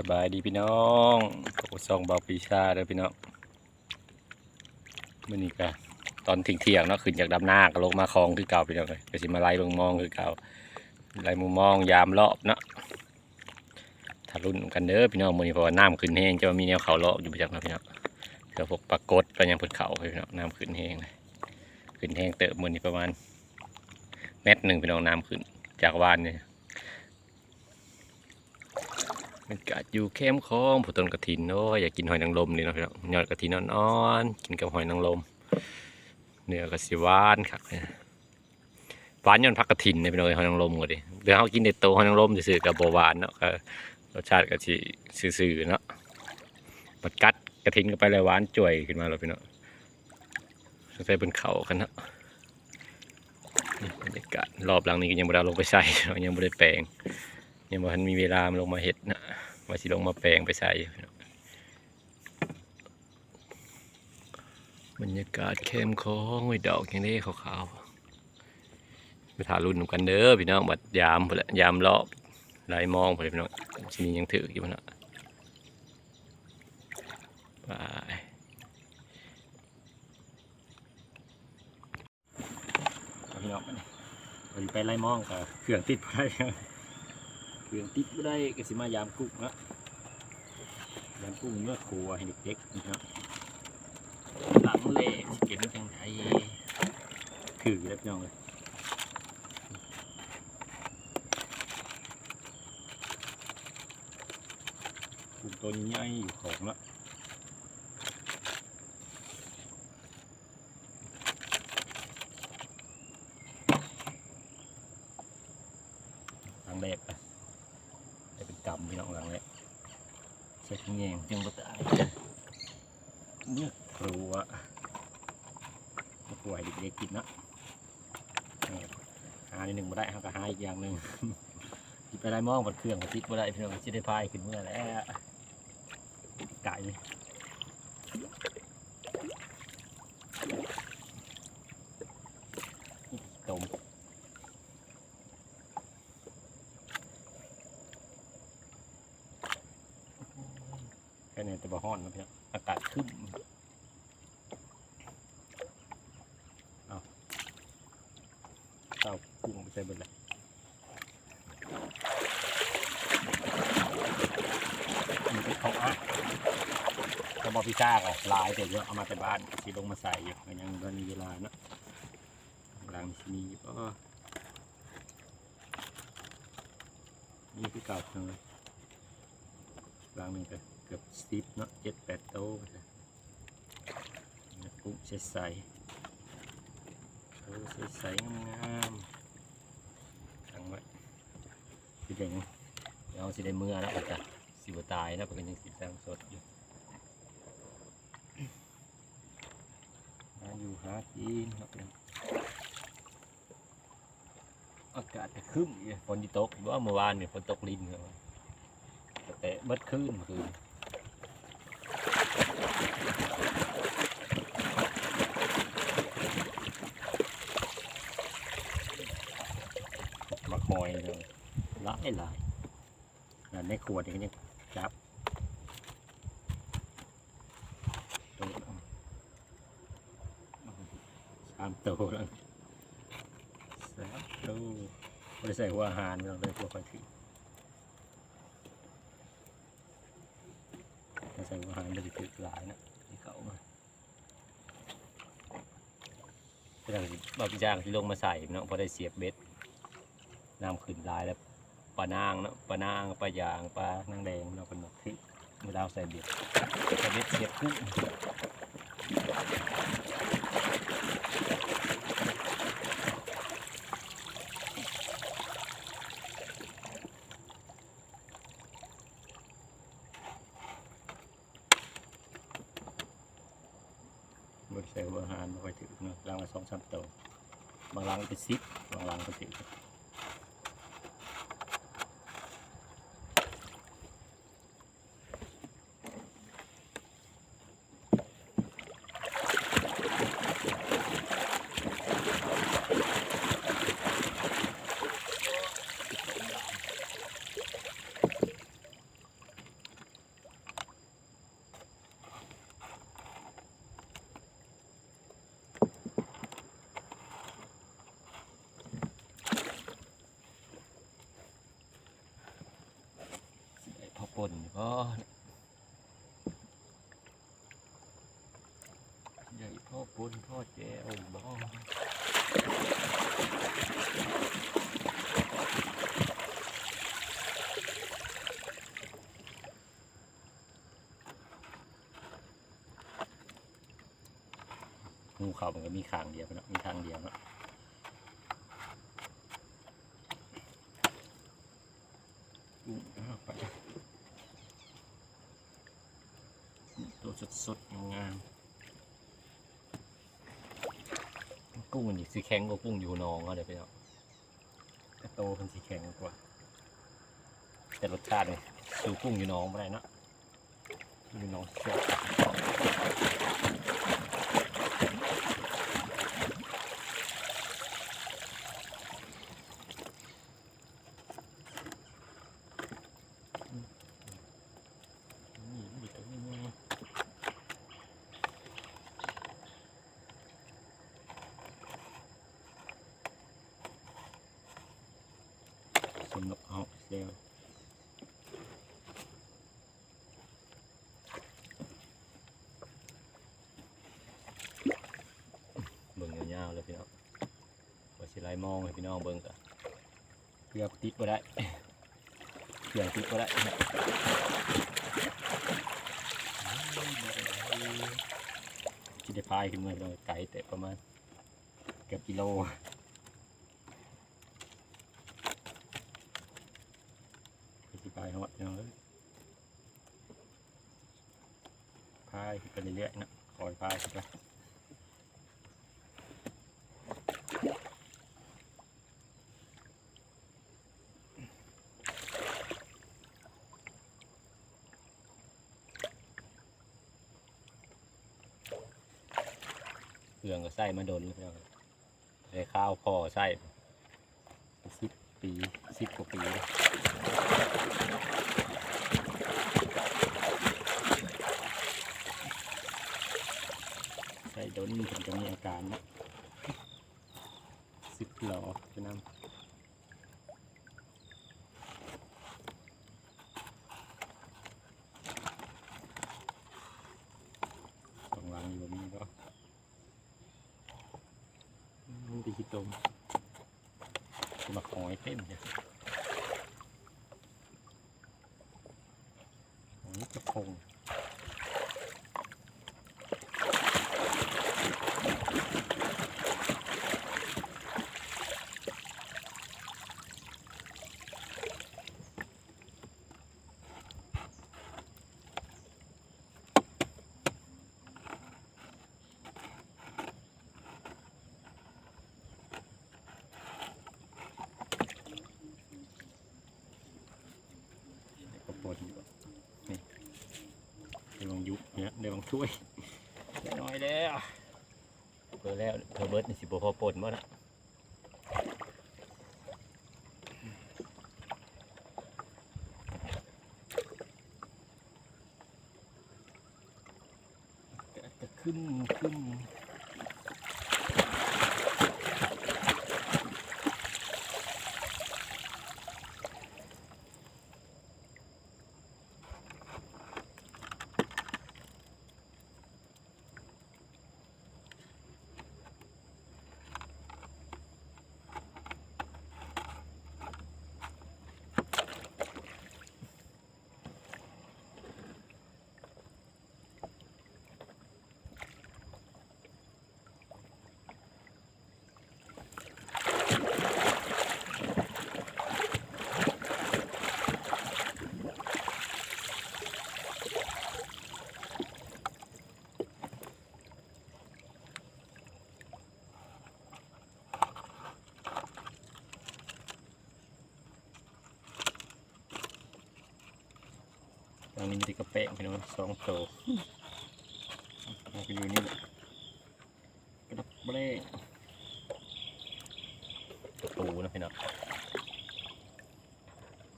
สบายดีพี่น้องโอ้ซองเบาปีชาเด้อพี่น้องมื่อนี้ก็ตอนทิ้งเที่ยงๆเนาะขึ้นจากดำหน้าก็ลงมาคลองคือเก่าพี่น้องเลยก็สิมาไล่เบิ่งมองคือเก่าไล่มุมมองยามรอบเนาะถ้ารุ่นกันเด้อพี่น้องมื่อนี้เพราะว่าน้ำขึ้นแห้งจะมีแนวเขาเลาะอยู่ประจักษ์นะพี่น้องเพื่อพวกปากดไปยังเพิ่นเขาพี่น้องน้ำขึ้นแห้งเลยขึ้นแห้งเติบมื่อนี้ประมาณเมตรหนึ่งพี่น้องน้ำขึ้นจากวานเนี่ย มันกัดอยู่เข้มข้องผู้ต้นกระถินเนาะอยากกินหอยนางรมนี่เนาะพี่น้องยอดกระถินอ่อนๆกินกับหอยนางรมเนื้อกระสิหวานครับหวานย้อนผักกระถินเนี่ยพี่น้องหอยนางรมก็ดิเดี๋ยวเขากินในโตหอยนางรมซื่อๆกับโหวานเนาะก็รสชาติก็สิซื่อๆเนาะมันกัดกระถินก็ไปเลยหวานจ่วยขึ้นมาแล้วพี่น้องใส่เป็นเขากันเนาะนี่บรรยากาศรอบหลังนี้ก็ยังไม่ได้ลงไปใส่ยังไม่ได้แปลง ยังบ่ทันมีเวลามาลงมาเห็ดนะว่าสิลงมาแปลงไปใส่บรรยากาศเข้มข้นไว้ดอกอย่างนี้ขาวๆไปถ่ายรุ่นกันเด้อพี่น้องบัดยามพุ่นแหละยามรอบไล่มองพุ่นแหละพี่น้องทีนี้ยังถืออยู่พุ่นนะไปพี่น้องวันไปไล่มองกับเครื่องติดไป เครื่องติดไม่ได้ก็สิมายามกุ้งนะยามกุ้งเมื่อครัวให้เด็กๆนะครับหลังเละสิเก็บมันจังไงคือแล้วน้องเลยกุ้งตัวใหญ่อยู่ของละหลังแรกไป จะเป็นกรรม พี่น้องหลังเลยเช็ดเงี้ยงจึงบ่ตายเนี่ยครัวครัวยเด็กๆกินนาะนี่หาในหนึ่งมาได้ครับก็หาอีกอย่างหนึ่งไปได้มองบนเครื่องกับติดมาได้พี่น้องจะได้พายขึ้นเมื่อแล้วไก่ต้ม แค่นี้แต่บ่ฮ้อนนะพี่น้องอากาศขึ้นเอาเต้ากุ้งไปใส่เบิดเลยมันเป็นของอะ ก็บอกพี่ากอะลายแต่เยอะเอามาแต่บ้านสีลงมาใส่อยู่ก็ยังตอนมีเวลาเนาะหลังมีก็นี่คือเก่าเลยหลังหนึ่งก็เกือบสิบเนาะเจ็ดแปดโตวเลยกุ้งใสใสใสใสงามๆทั้งไว้คือเดี๋ยวนี้เดี๋ยวเราสิได้เมื่อแล้วก็จะสิบตายนะเพราะกันยังสิแซงสดอยู่หา อยู่หากินครับอากาศจะคึ้มอยู่ฝนตกว่าเมื่อวานเนี่ยฝนตกลินครับแต่เบิดคืนคือคืนมาคอยเลยหลายหลายในขวดนี่ก็ยังจับตัวสามตัวแล้วสามตัวไม่ได้ ใส่หัวอาหารเราเลยตัวคอยถือไม่ใส่หัวอาหารไม่ได้ถือหลายนะที่เขามาก็ต้องบางอย่างที่ลงมาใส่เนาะพอได้เสียบเบ็ดน้ำขึ้นลายแล้วปลานางเนาะปลานางปลายางปลานางแดงเราเป็นหมดที่เวลาใส่เบ็ดใส่เบ็ดเสียบกุ้ง บริใส่หัวหารมาไปถึงเนาะลังละสองสามตัวบางลังเป็นสิบบางลังก็ถึง เป่นก็ใหญ่พ่อปนพ่อแจวบ่งูเขามันก็มีขางเดียวเนาะมีทางเดียวเนาะ กุ้งเอาไปตัว สดๆงามกุ้งมันนี่สีแข็งกว่ากุ้งอยู่นองอะเดี๋ยวไปเอากระโตมันสีแข็งกว่า แต่รสชาติเนี่ยสูกุ้งอยู่นองไม่ได้นะอยู่นองสดนี่มันอยู่ตรงนี้สำห เอาเซลลเบิ่งยาวๆเลยพี่น้องว่าสิไล่มองให้พี่น้องเบิ่งกะเพื่อติดบ่ได้เพื่อติดบ่ได้จิได้พายขึ้นมาพี่น้องไกลแต่ประมาณเกือบกิโล ก็สิพายฮอดพี่น้องเอ้ยพายไปเรื่อยๆนะคอยพายไปเครื่องก็ใส่มาโดนแล้วพี่น้ข้าวพอใส่สิบปีสิบกว่าปีเลยใส่โดนถึงจะมีอาการ นะสิบหล่อพี่น้ำต้องวางอยู่แบบนี้ก็มันดีตรงมาหอยเต็มเนี่ยหอยกระพงกระปนอยู่นี่เดี๋ยวลองยุบเนี่ยเดี๋ยวลอง ช่วยเดี๋ยวน้อยแล้วเพิ่แล้วเธอเบิร์ดนี่สิบพอปนมั้งนะจะขึ้นขึ้น อนนี้มีแต่กระเปะพี่น้องสองโตมันก็อยู่นี่แหละกระดับเบรกกระปูนะพี่น้อง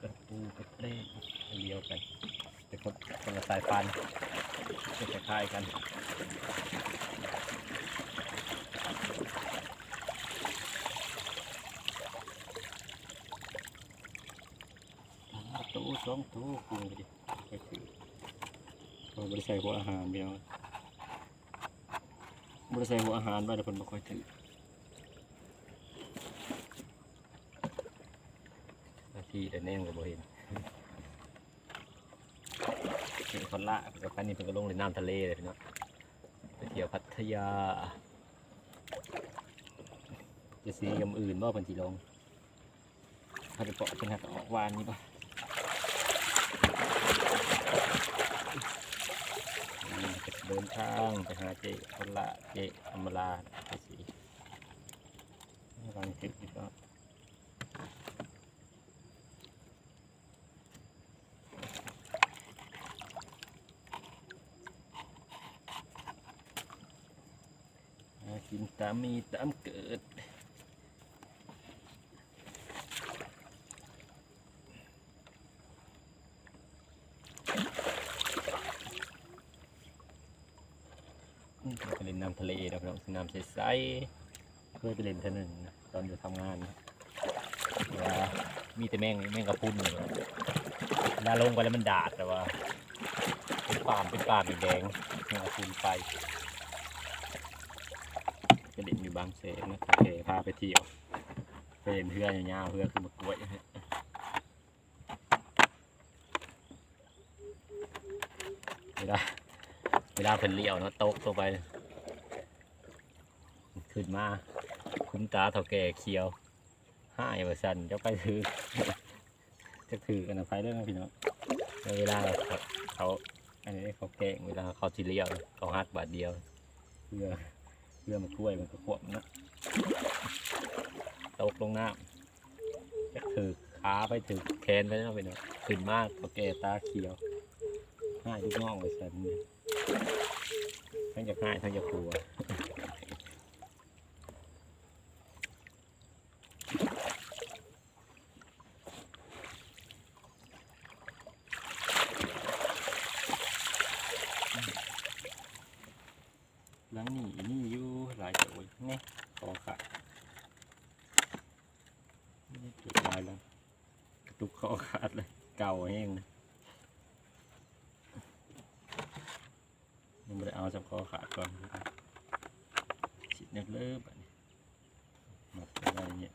กระปูกระเบรกเดียวกันแต่คนคนละสายพันธุ์จะคล้ายกันประตูสองตัวกูเลยดิ เราบริใส่หัวอาหารเดียวบริใส่หัวอาหารไว้แต่เพิ่นบ่ค่อยถือนาทีแต่แน่งก็บ่เห็นเห็นคนละกับคันนี้เพิ่นก็ลงในน้ำทะเลเลยพี่เนาะไปเที่ยวพัทยา จะสีกับอื่นบ่เพิ่นสิลงถ้าจะเปาะเพิ่นหักออกวานนี่ปะ อืมจะเดิน ทางไปหาเจคนละเจธรรมราไปสิกำลังติดอยู่ก็หากินตามมีตามเกิด อืมไปเล่นน้ำทะเล น้ำใสๆเคยไปเล่นเท่านึงนะตอนอยู่ทำงานนะว่ามีแต่แมงแมงกระพุนเลยลาลงไปแล้วมันดาดแต่ว่า เป็นป่ามเป็นป่ามแดงแมงกระพุนไปไปเล่นอยู่บางแสนนะโอเคพาไปเที่ยวไปเห็นเพื่อนยาวๆเพื่อนขึ้นมากล้วยเวลาเวลาเพิ่นเลี้ยวเนาะตกลงไป ขึ้นมา คุ้มตาเท่าแก่เขียวห้ายว่าสันจะไปถือจะถือกันนะไปเรื่องนะพี่น้องเวลาเขาเขาอันนี้เขาแกล้งเวลาเขาทีเลียวเขาหักบาทเดียวเพื่อเพื่อมากล้วยมันก็ขวบนะตกลงน้ำจะถือขาไปถือแขนไปนะพี่น้องขึ้นมากเท่าแก่ตาเขียวห้ายลูกน้องไว้สันเนี่ยทั้งจะง่ายทั้งจะกลัวหลังนี่นี่อยู่หลายตัวเนี่ยคอขาดนี่จุดลายแล้วกระตุกคอขาดเลย เก่าแห้งเลย ยังไม่ได้เอาจับคอขาก่อนนะครับฉีดนักเลิบอันนี้หมักอะไรเนี่ย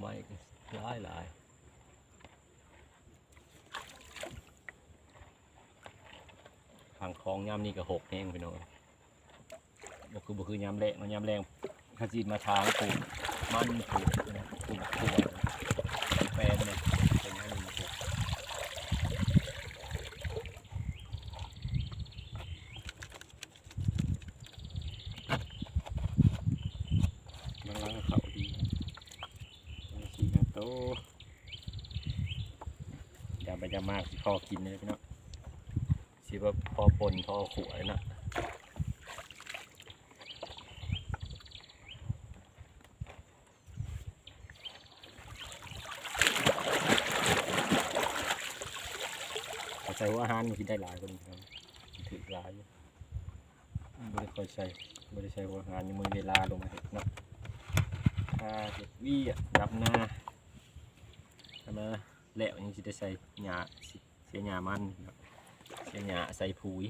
ไว้หลายหลายทางคลองย่ำนี่ก็หกแห้งไปหน่อย บ่คือบ่คือยำแรงเนาะยำแรงขจีมาทางปลูกมันปลูกนะปลูกถั่วแฟนเนี่ยเป็นย่ำนี่ปลูกบางร้านก็เขาดีบางทีก็โตอย่าไปจะมากสิพอกินเลยพี่เนาะสิว่าพอปนพอขวายนะ เขาใส่ หัวอาหารมันกินได้หลายคนครับถือหลายอยู่ไม่ได้ค่อยใส่ไม่ได้ใส่หัวอาหารยังมือเวลาลงมาเห็ดนะถ้าเห็ดวี่งดับหน้าทำมาแล้วยังจะได้ใส่หญ้าเสียหญ้ามันเสียหญ้าใส่ปุ๋ย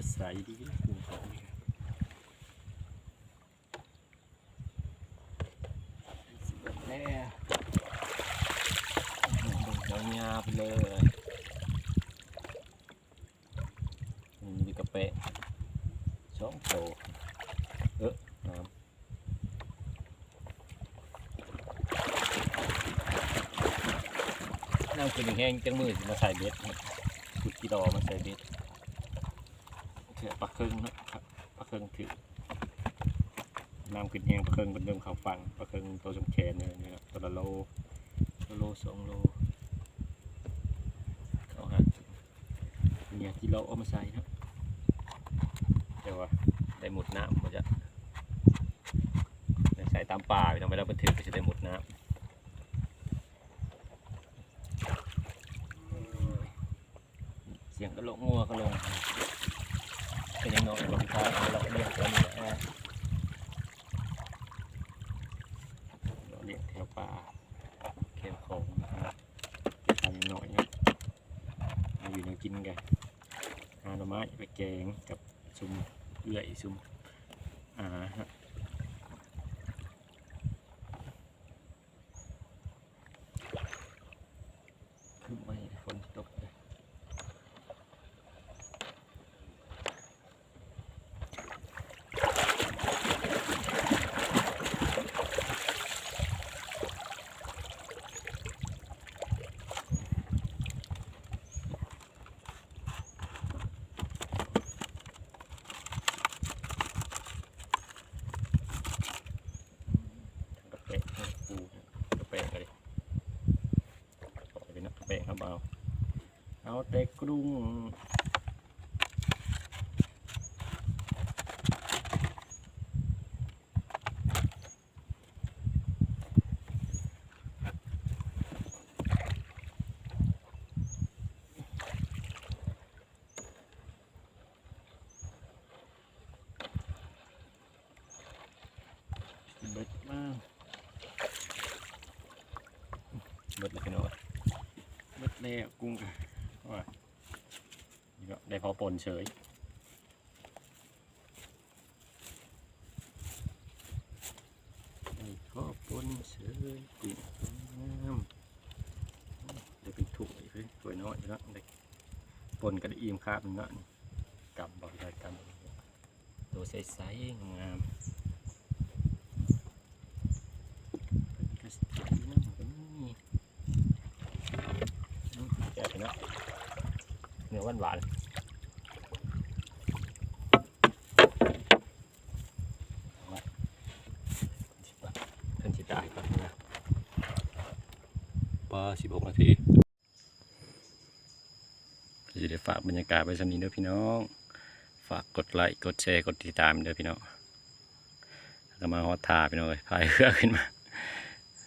กระสายดีกูเาแนอกยาไปเลยนี่กระเปะสองโตเออน้ำน้ำกินแห้งจังมือมาใส่เบ็ดขุดกีดอมาใส่เบ็ด เถื่อปลาเคิงนะครับปลาเคิงถือน้ำขึ้นแห้งปลาเคิงเป็นเดิมเขาฟังปลาเคิงตัวจมแขนเนี่ยนะครับตัวละโลตัวโลสองโลเขาฮะเนี่ยที่เราเอามาใส่ครับเดี๋ยวว่าได้หมดน้ำมันจะใส่ตามป่าไปทำไปแล้วมันถือก็จะได้หมดน้ำเสียงกระโหลกงัวกระโหลง เป็นยังไงลองทายเราเรียกตัวนี้แหละเราเรียกแถวป่าแคมของนะครับทำหน่อยเนี่ยมาอยู่ในกินกันหาหน่อไม้ไปแกงกับซุ่มเอื่อยซุ่มอ่าฮะคือไม่ฝนตกเลย กระเปะปูกระเปะกันดิปล่อยไปนะกระเปะครับเอา เอาเต็กกรุ้งเบิดมากเบิดเลยพี่น้องเบิดแล้วกุ้งกันว่านี่ก็ ได้พอปนเฉย ได้พอปนเฉยกุ้งงามเดี๋ยวเป็นถุงอีกเพื่อนถ้วยน้อยแล้วได้ปนกันอิ่มครับมันเนาะกำบอกได้กำตัวใสๆงามกระสีน้ำก็มีแกะไปเนาะเนื้อหวานหวานเพิ่นสิตายก่อนนะปลาสิ บหกนาทีจะได้ฝากบรรยากาศไว้สนี้เด้อพี่น้อง ฝากกดไลค์กดแชร์กดติดตามเด้อพี่น้องก็มาฮอตทาพี่น้องเลยพายเรือขึ้นมา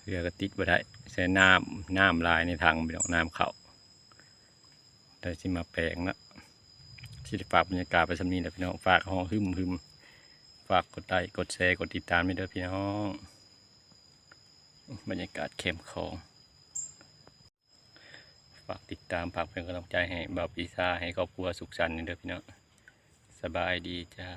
เรือก็ติดบ่ได้ใช้น้ำน้ำลายในทางไปออกน้ำเขาได้สิมาแปลงนะสิได้ฝากบรรยากาศไปสนีแหละพี่น้องฝากห้องหึมหึมฝากกดไลค์กดแชร์กดติดตามไปด้วยพี่น้อง บรรยากาศเข้มของฝากติดตามฝากเป็นกำลังใจให้บ่าวปีซาให้ครอบครัวสุขสันต์เด้อพี่น้องสบายดีจ้า